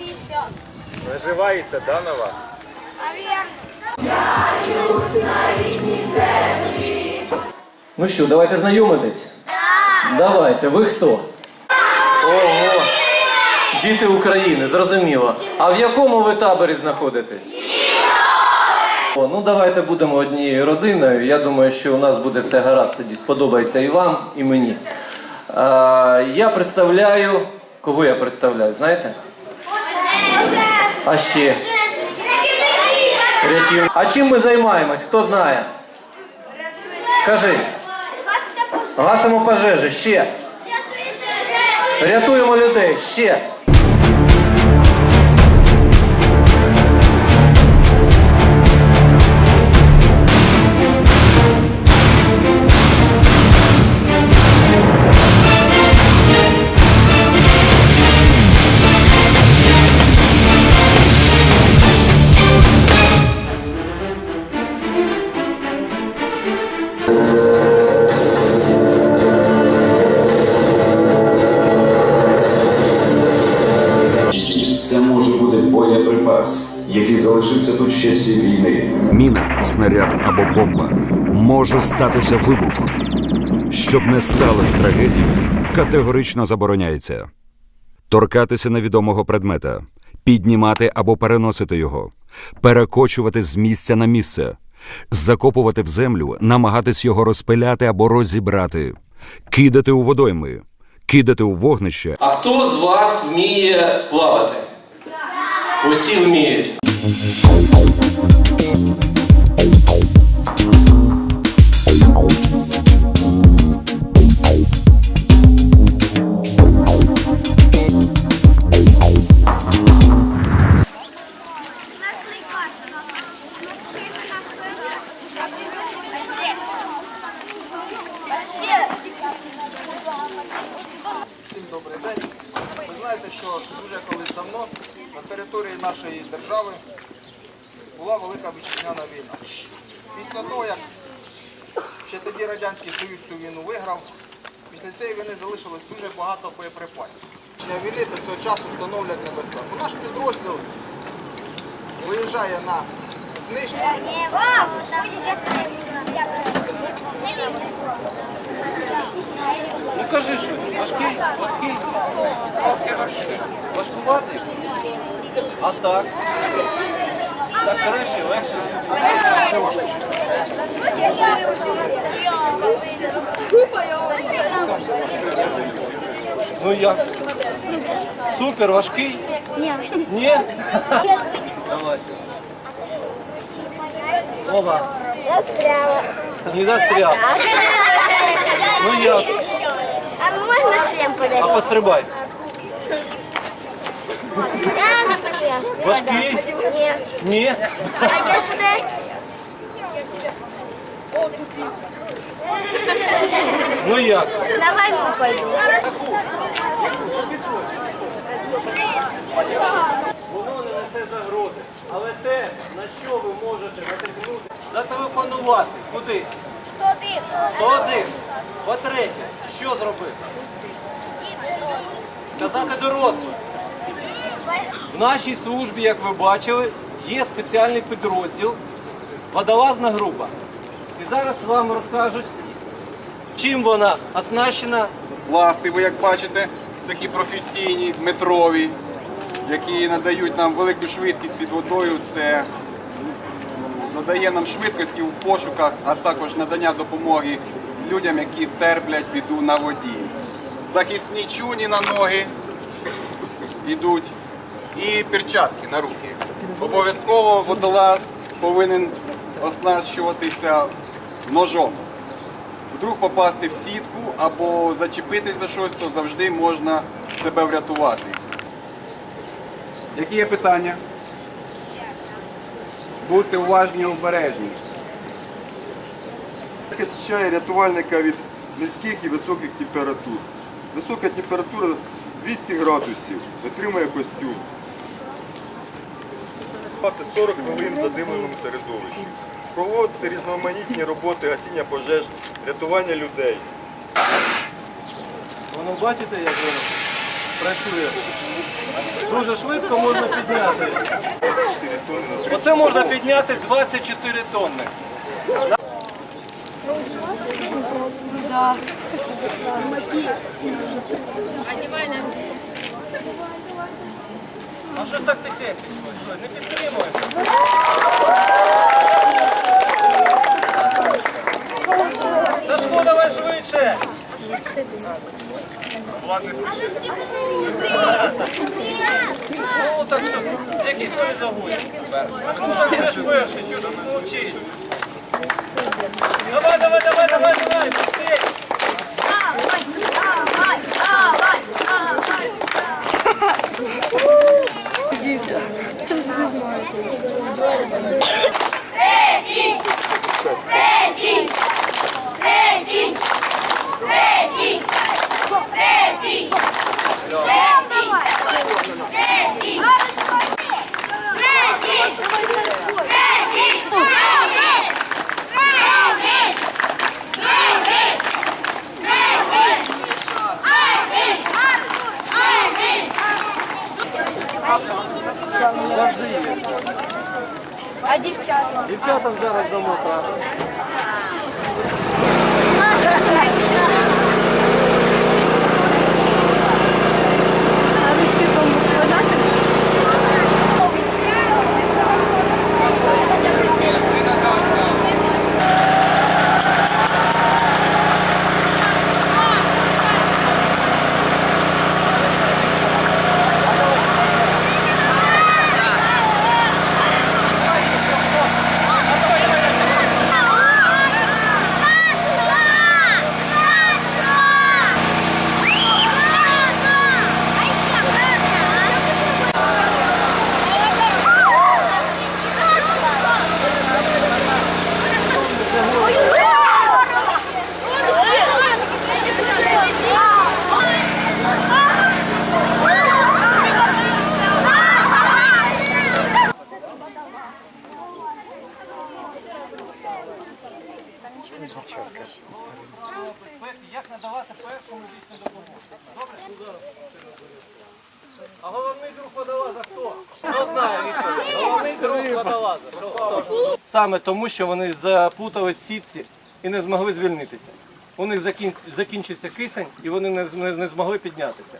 50. Наживається, да, на вас? Ну що, давайте знайомитись? Давайте, ви хто? Ого! Діти України, зрозуміло. А в якому ви таборі знаходитесь? О, ну давайте будемо однією родиною. Я думаю, що у нас буде все гаразд тоді. Сподобається і вам, і мені. А, я представляю. Кого я представляю, знаєте? А ще? Рятів- А чим ми займаємось? Хто знає? Кажи. Гасимо пожежі, ще. Рятуємо людей, ще. Який залишився тут ще з війни. Міна, снаряд або бомба може статися вибухом. Щоб не сталося трагедії, категорично забороняється торкатися невідомого предмета, піднімати або переносити його, перекочувати з місця на місце, закопувати в землю, намагатись його розпиляти або розібрати, кидати у водойми, кидати у вогнище А хто з вас вміє плавати? Усі вміють. Нашли карту. Всім добрий день. Ви знаєте, що дуже колись давно на території нашої держави була велика вітчизняна війна. Після того, як ще тоді Радянський Союз цю війну виграв, після цієї війни залишилось дуже багато боєприпасів. Для війни до цього часу становлять небезпеку. Наш підрозділ виїжджає на знищення. Ну кажи щось, важкий, важкий. Важкуватий? А так? Так краще, легше. Ну як? Супер, важкий? Ні. Ні? Давайте. Оба. Не застрял. Ну як? А можно шлем А подарить? пострибай. Важкий? Нет. Ні. А достать? Ну як? На войну пойду. Воно не несе загрози. Але те, на що ви можете натикнути, зателефонувати. Куди? Что ты? 101. По-третє, що зробити? Сказати дорослим. В нашій службі, як ви бачили, є спеціальний підрозділ, водолазна група. І зараз вам розкажуть, чим вона оснащена Ласти, ви як бачите, такі професійні, метрові, які надають нам велику швидкість під водою. Це надає нам швидкості в пошуках, а також надання допомоги людям, які терплять біду на воді. Захисні чуні на ноги йдуть і перчатки на руки. Обов'язково водолаз повинен оснащуватися ножом. Вдруг попасти в сітку або зачепитись за щось, то завжди можна себе врятувати. Які є питання? Будьте уважні і обережні. захищає рятувальника від низьких і високих температур. Висока температура 200 градусів, отримує костюм. 40 хвилин в задимленому середовищі. Проводити різноманітні роботи гасіння пожеж, рятування людей. Воно бачите, як воно працює. Дуже швидко можна підняти. Оце можна підняти 24 тонни. А що ж так тихесенько? Що, не підтримуємо? Сашко, давай швидше! Влад не спішить. Ну так що, який твої загоні? Ну так ти ж перший, чого ж мовчить? Давай, давай, давай, давай, давай, быстрее! Sete! А дівчата? Дівчатам зараз дамо право. А головний друг водолаза хто? Хто знає відповідь? Головний друг водолаза. Хто? Хто? Саме тому, що вони заплутались в сітці і не змогли звільнитися. У них закін- закінчився кисень і вони не, з- не- не змогли піднятися.